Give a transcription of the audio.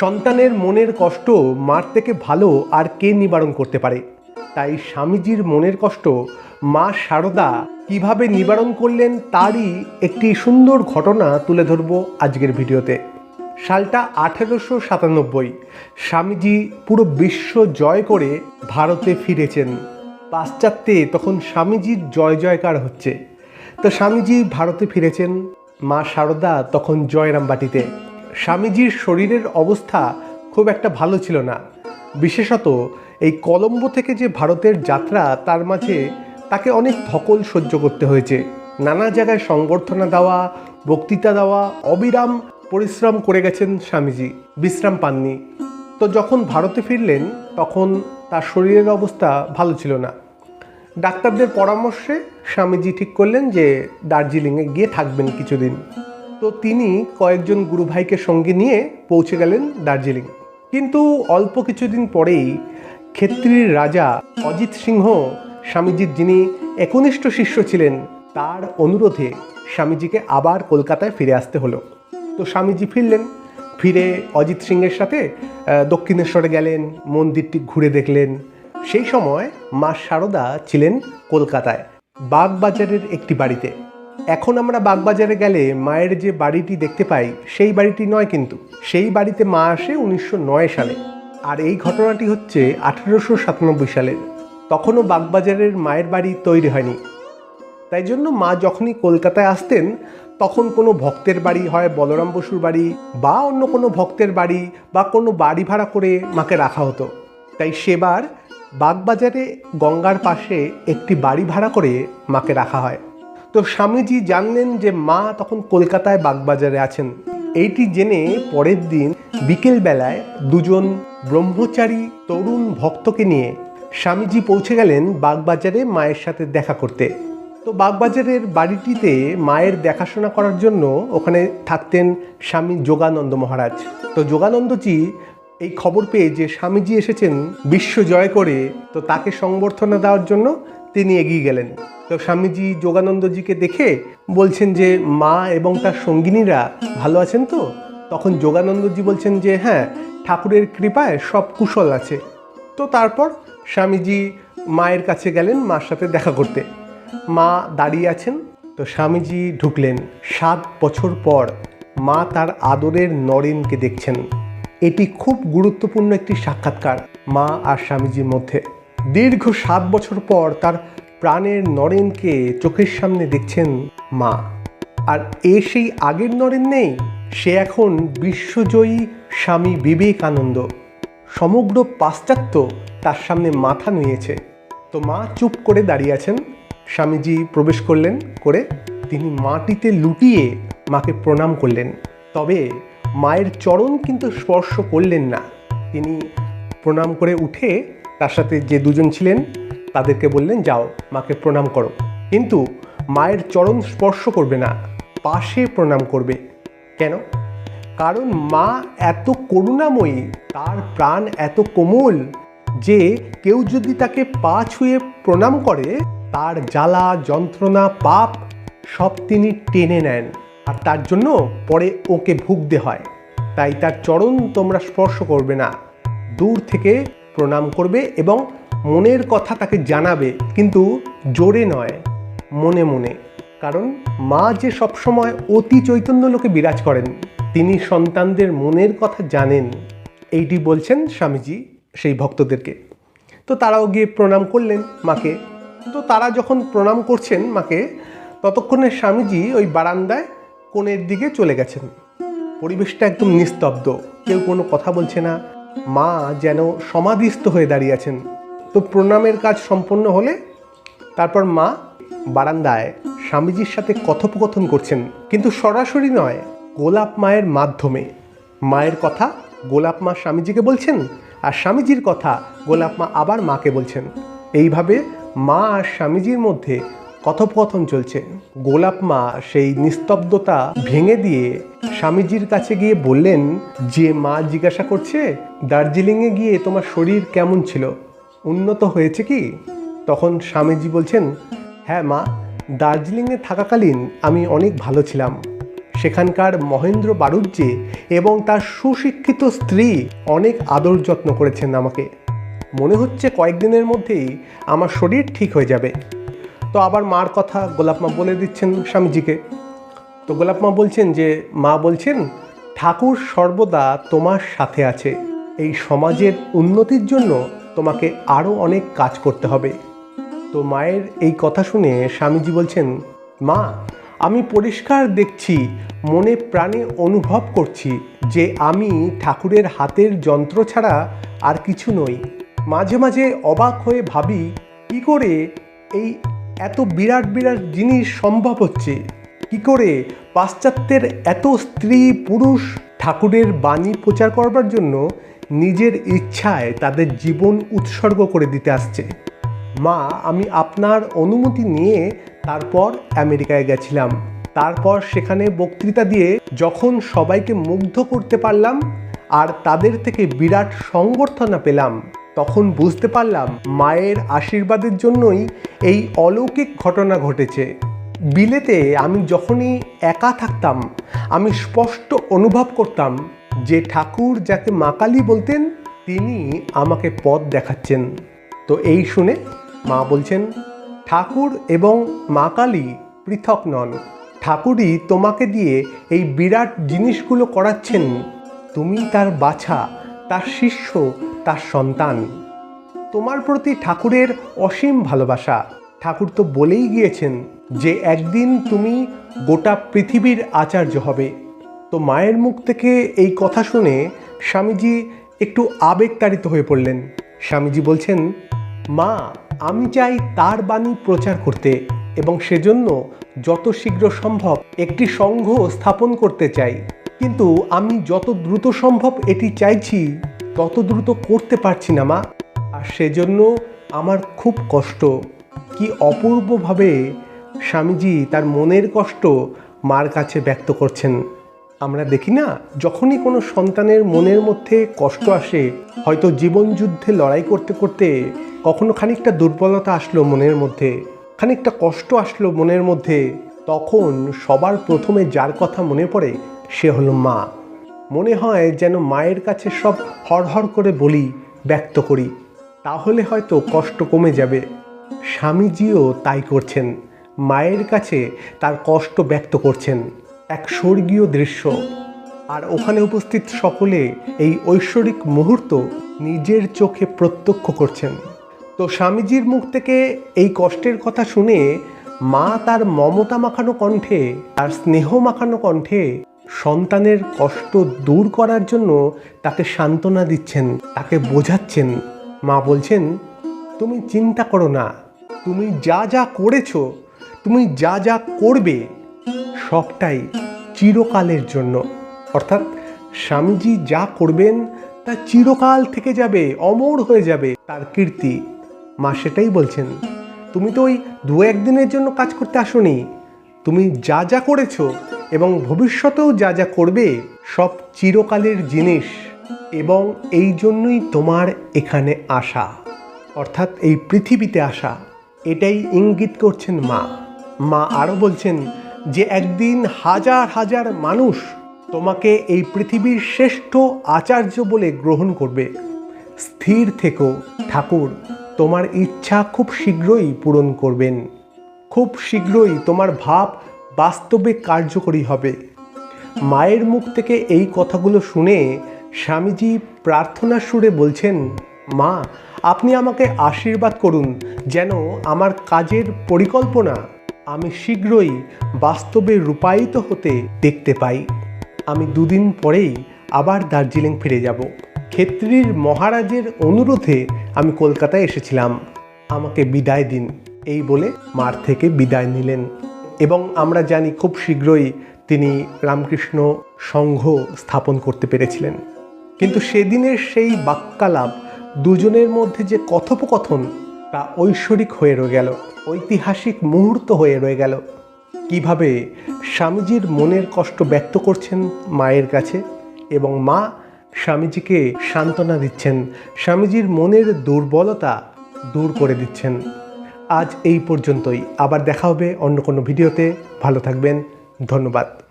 সন্তানের মনের কষ্ট মার থেকে ভালো আর কে নিবারণ করতে পারে? তাই স্বামীজির মনের কষ্ট মা শারদা কীভাবে নিবারণ করলেন তারই একটি সুন্দর ঘটনা তুলে ধরব আজকের ভিডিওতে। সালটা আঠেরোশো সাতানব্বই, স্বামীজি পুরো বিশ্ব জয় করে ভারতে ফিরেছেন। পাশ্চাত্যে তখন স্বামীজির জয় জয়কার হচ্ছে। তো স্বামীজি ভারতে ফিরেছেন, মা শারদা তখন জয়রামবাটিতে। স্বামীজির শরীরের অবস্থা খুব একটা ভালো ছিল না। বিশেষত এই কলম্বো থেকে যে ভারতের যাত্রা, তার মাঝে তাকে অনেক ধকল সহ্য করতে হয়েছে। নানা জায়গায় সংবর্ধনা দেওয়া, বক্তৃতা দেওয়া, অবিরাম পরিশ্রম করে গেছেন স্বামীজি। বিশ্রাম পাননি। তো যখন ভারতে ফিরলেন, তখন তার শরীরের অবস্থা ভালো ছিল না। ডাক্তারদের পরামর্শে স্বামীজি ঠিক করলেন যে দার্জিলিংয়ে গিয়ে থাকবেন কিছুদিন। তো তিনি কয়েকজন গুরু ভাইকে সঙ্গে নিয়ে পৌঁছে গেলেন দার্জিলিং। কিন্তু অল্প কিছুদিন পরেই ক্ষেত্রীর রাজা অজিত সিংহ স্বামীজির যিনি একনিষ্ঠ শিষ্য ছিলেন, তার অনুরোধে স্বামীজিকে আবার কলকাতায় ফিরে আসতে হলো। তো স্বামীজি ফিরলেন, ফিরে অজিত সিংয়ের সাথে দক্ষিণেশ্বরে গেলেন, মন্দিরটি ঘুরে দেখলেন। সেই সময় মা শারদা ছিলেন কলকাতায়, বাগবাজারের একটি বাড়িতে। এখন আমরা বাগবাজারে গেলে মায়ের যে বাড়িটি দেখতে পাই, সেই বাড়িটি নয় কিন্তু। সেই বাড়িতে মা আসে উনিশশো নয় সালে। আর এই ঘটনাটি হচ্ছে আঠেরোশো সাতানব্বই সালের তখনও বাগবাজারের মায়ের বাড়ি তৈরি হয়নি। তাই জন্য মা যখনই কলকাতায় আসতেন, তখন কোনো ভক্তের বাড়ি হয় বলরাম বসুর বাড়ি বা অন্য কোনো ভক্তের বাড়ি বা কোনো বাড়ি ভাড়া করে মাকে রাখা হতো। তাই সেবার বাগবাজারে গঙ্গার পাশে একটি বাড়ি ভাড়া করে মাকে রাখা হয়। তো স্বামীজি জানলেন যে মা তখন কলকাতায় বাগবাজারে আছেন। এইটি জেনে পরের দিন বিকেলবেলায় দুজন ব্রহ্মচারী তরুণ ভক্তকে নিয়ে স্বামীজি পৌঁছে গেলেন বাগবাজারে মায়ের সাথে দেখা করতে। তো বাগবাজারের বাড়িটিতে মায়ের দেখাশোনা করার জন্য ওখানে থাকতেন স্বামী যোগানন্দ মহারাজ। তো যোগানন্দজি এই খবর পেয়ে যে স্বামীজি এসেছেন, বিশ্ব জয় করে, তো তাকে সংবর্ধনা দেওয়ার জন্য তিনি এগিয়ে গেলেন। তো স্বামীজি যোগানন্দজিকে দেখে বলছেন যে, মা এবং তার সঙ্গিনীরা ভালো আছেন তো? তখন যোগানন্দজি বলছেন যে হ্যাঁ ঠাকুরের কৃপায় সব কুশল আছে। তো তারপর স্বামীজি মায়ের কাছে গেলেন মার সাথে দেখা করতে। মা দাঁড়িয়ে আছেন, তো স্বামীজি ঢুকলেন। সাত বছর পর মা তার আদরের নরেনকে দেখছেন। এটি খুব গুরুত্বপূর্ণ একটি সাক্ষাৎকার মা আর স্বামীজির মধ্যে। দীর্ঘ সাত বছর পর তার প্রাণের নরেনকে চোখের সামনে দেখছেন মা। আর এ সেই আগের নরেন নেই, সে এখন বিশ্বজয়ী স্বামী বিবেকানন্দ। সমগ্র পাশ্চাত্য তার সামনে মাথা নুয়েছে। তো মা চুপ করে দাঁড়িয়ে আছেন। স্বামীজি প্রবেশ করলেন করে তিনি মাটিতে লুটিয়ে মাকে প্রণাম করলেন। তবে মায়ের চরণ কিন্তু স্পর্শ করলেন না। তিনি প্রণাম করে উঠে তার সাথে যে দুজন ছিলেন, তাদেরকে বললেন, যাও, মাকে প্রণাম করো। কিন্তু মায়ের চরণ স্পর্শ করবে না, পাশে প্রণাম করবে। কেন? কারণ মা এত করুণাময়ী, তার প্রাণ এত কোমল যে কেউ যদি তাকে পা ছুঁয়ে প্রণাম করে, তার জ্বালা, যন্ত্রণা, পাপ সব তিনি টেনে নেন। আর তার জন্য পরে ওকে ভুগতে হয়। তাই তার চরণ তোমরা স্পর্শ করবে না। দূর থেকে প্রণাম করবে এবং মনের কথা তাকে জানাবে, কিন্তু জোরে নয়, মনে মনে। কারণ মা যে সবসময় অতি চৈতন্য লোকে বিরাজ করেন, তিনি সন্তানদের মনের কথা জানেন। এইটি বলছেন স্বামীজি সেই ভক্তদেরকে। তো তারাও গিয়ে প্রণাম করলেন মাকে। তো তারা যখন প্রণাম করছেন মাকে, ততক্ষণে স্বামীজি ওই বারান্দায় কোণের দিকে চলে গেছেন। পরিবেশটা একদম নিস্তব্ধ, কেউ কোনো কথা বলছে না। মা যেন সমাধিস্থ হয়ে দাঁড়িয়ে আছেন। তো প্রণামের কাজ সম্পন্ন হলে তারপর মা বারান্দায় স্বামীজির সাথে কথোপকথন করছেন। কিন্তু সরাসরি নয়, গোলাপ মায়ের মাধ্যমে। মায়ের কথা গোলাপ মা স্বামীজিকে বলছেন আর স্বামীজির কথা গোলাপ মা আবার মাকে বলছেন। এইভাবে মা আর স্বামীজির মধ্যে কথোপকথন চলছে। গোলাপ মা সেই নিস্তব্ধতা ভেঙে দিয়ে স্বামীজির কাছে গিয়ে বললেন, যে মা জিজ্ঞাসা করছে, দার্জিলিংয়ে গিয়ে তোমার শরীর কেমন ছিল? উন্নত হয়েছে কি? তখন স্বামীজি বলছেন হ্যাঁ মা, দার্জিলিংয়ে থাকাকালীন আমি অনেক ভালো ছিলাম। সেখানকার মহেন্দ্র বাড়ুজ্যে এবং তার সুশিক্ষিত স্ত্রী অনেক আদর যত্ন করেছেন আমাকে। মনে হচ্ছে কয়েকদিনের মধ্যেই আমার শরীর ঠিক হয়ে যাবে। তো আবার মার কথা গোলাপ মা বলে দিচ্ছেন স্বামীজিকে। তো গোলাপ মা বলছেন যে, মা বলছেন, ঠাকুর সর্বদা তোমার সাথে আছে। এই সমাজের উন্নতির জন্য তোমাকে আরও অনেক কাজ করতে হবে। তো মায়ের এই কথা শুনে স্বামীজি বলছেন, মা, আমি পরিষ্কার দেখছি, মনে প্রাণে অনুভব করছি যে আমি ঠাকুরের হাতের যন্ত্র ছাড়া আর কিছু নই। মাঝে মাঝে অবাক হয়ে ভাবি, কি করে এই এত বিরাট বিরাট জিনিস সম্ভব হচ্ছে? কি করে পাশ্চাত্যের এত স্ত্রী পুরুষ ঠাকুরের বাণী প্রচার করবার জন্য নিজের ইচ্ছায় তাদের জীবন উৎসর্গ করে দিতে আসছে? মা, আমি আপনার অনুমতি নিয়ে তারপর আমেরিকায় গেছিলাম। তারপর সেখানে বক্তৃতা দিয়ে যখন সবাইকে মুগ্ধ করতে পারলাম আর তাদের থেকে বিরাট সংবর্ধনা পেলাম। তখন বুঝতে পারলাম মায়ের আশীর্বাদের জন্যই এই অলৌকিক ঘটনা ঘটেছে। বিলেতে আমি যখনই একা থাকতাম, আমি স্পষ্ট অনুভব করতাম যে ঠাকুর যাকে মাকালি বলতেন, তিনি আমাকে পথ দেখাচ্ছেন। তো এই শুনে মা বলছেন, ঠাকুর এবং মা কালী পৃথক নন। ঠাকুরই তোমাকে দিয়ে এই বিরাট জিনিসগুলো করাচ্ছেন। তুমি তার বাছা তার শিষ্য, তার সন্তান। তোমার প্রতি ঠাকুরের অসীম ভালোবাসা। ঠাকুর তো বলেই গিয়েছেন যে একদিন তুমি গোটা পৃথিবীর আচার্য হবে। তো মায়ের মুখ থেকে এই কথা শুনে স্বামীজি একটু আবেগতাড়িত হয়ে পড়লেন। স্বামীজি বলছেন, মা, আমি চাই তার বাণী প্রচার করতে এবং সেজন্য যত শীঘ্র সম্ভব একটি সংঘ স্থাপন করতে চাই। কিন্তু আমি যত দ্রুত সম্ভব এটি চাইছি, তত দ্রুত করতে পারছি না মা। আর সেজন্য আমার খুব কষ্ট। কি অপূর্বভাবে স্বামীজি তার মনের কষ্ট মার কাছে ব্যক্ত করছেন। আমরা দেখি না, যখনই কোনো সন্তানের মনের মধ্যে কষ্ট আসে, হয়তো জীবন যুদ্ধে লড়াই করতে করতে কখনো খানিকটা দুর্বলতা আসলো মনের মধ্যে, খানিকটা কষ্ট আসলো মনের মধ্যে, তখন সবার প্রথমে যার কথা মনে পড়ে সে হলো মা। মনে হয় যেন মায়ের কাছে সব হরহর করে বলি, ব্যক্ত করি। তাহলে হয়তো কষ্ট কমে যাবে। স্বামীজিও তাই করছেন। মায়ের কাছে তার কষ্ট ব্যক্ত করছেন। এক স্বর্গীয় দৃশ্য। আর ওখানে উপস্থিত সকলে এই ঐশ্বরিক মুহূর্ত নিজের চোখে প্রত্যক্ষ করছেন। তো স্বামীজির মুখ থেকে এই কষ্টের কথা শুনে মা তার মমতা মাখানো কণ্ঠে, তার স্নেহ মাখানো কণ্ঠে সন্তানের কষ্ট দূর করার জন্য তাকে সান্ত্বনা দিচ্ছেন, তাকে বোঝাচ্ছেন। মা বলছেন, তুমি চিন্তা করো না, তুমি যা যা করেছ, তুমি যা যা করবে, সবটাই চিরকালের জন্য। অর্থাৎ স্বামীজি যা করবেন, তা চিরকাল থেকে যাবে, অমর হয়ে যাবে তার কীর্তি। মা সেটাই বলছেন, তুমি তো ওই দু একদিনের জন্য কাজ করতে আসোনি, তুমি যা যা করেছ এবং ভবিষ্যতেও যা যা করবে, সব চিরকালের জিনিস এবং এই জন্যই তোমার এখানে আসা। অর্থাৎ এই পৃথিবীতে আসা। এটাই ইঙ্গিত করছেন মা। মা আরও বলছেন যে একদিন হাজার হাজার মানুষ তোমাকে এই পৃথিবীর শ্রেষ্ঠ আচার্য বলে গ্রহণ করবে। স্থির থেকো, ঠাকুর, তোমার ইচ্ছা খুব শীঘ্রই পূরণ করবেন। খুব শীঘ্রই তোমার ভাব বাস্তবে কার্যকরী হবে। মায়ের মুখ থেকে এই কথাগুলো শুনে স্বামীজি প্রার্থনার সুরে বলছেন, মা, আপনি আমাকে আশীর্বাদ করুন যেন আমার কাজের পরিকল্পনা আমি শীঘ্রই বাস্তবে রূপায়িত হতে দেখতে পাই। আমি দুদিন পরেই আবার দার্জিলিং ফিরে যাব। ক্ষেত্রীর মহারাজের অনুরোধে আমি কলকাতায় এসেছিলাম। আমাকে বিদায় দিন। এই বলে মার থেকে বিদায় নিলেন। এবং আমরা জানি খুব শীঘ্রই তিনি রামকৃষ্ণ সংঘ স্থাপন করতে পেরেছিলেন। কিন্তু সেদিনের সেই বাক্যালাপ দুজনের মধ্যে যে কথোপকথন তা ঐশ্বরিক হয়ে রয়ে গেল, ঐতিহাসিক মুহূর্ত হয়ে রয়ে গেল। কীভাবে স্বামীজির মনের কষ্ট ব্যক্ত করছেন মায়ের কাছে এবং মা স্বামীজিকে সান্ত্বনা দিচ্ছেন, স্বামীজির মনের দুর্বলতা দূর করে দিচ্ছেন। আজ এই পর্যন্তই। আবার দেখা হবে অন্য কোনো ভিডিওতে। ভালো থাকবেন। ধন্যবাদ।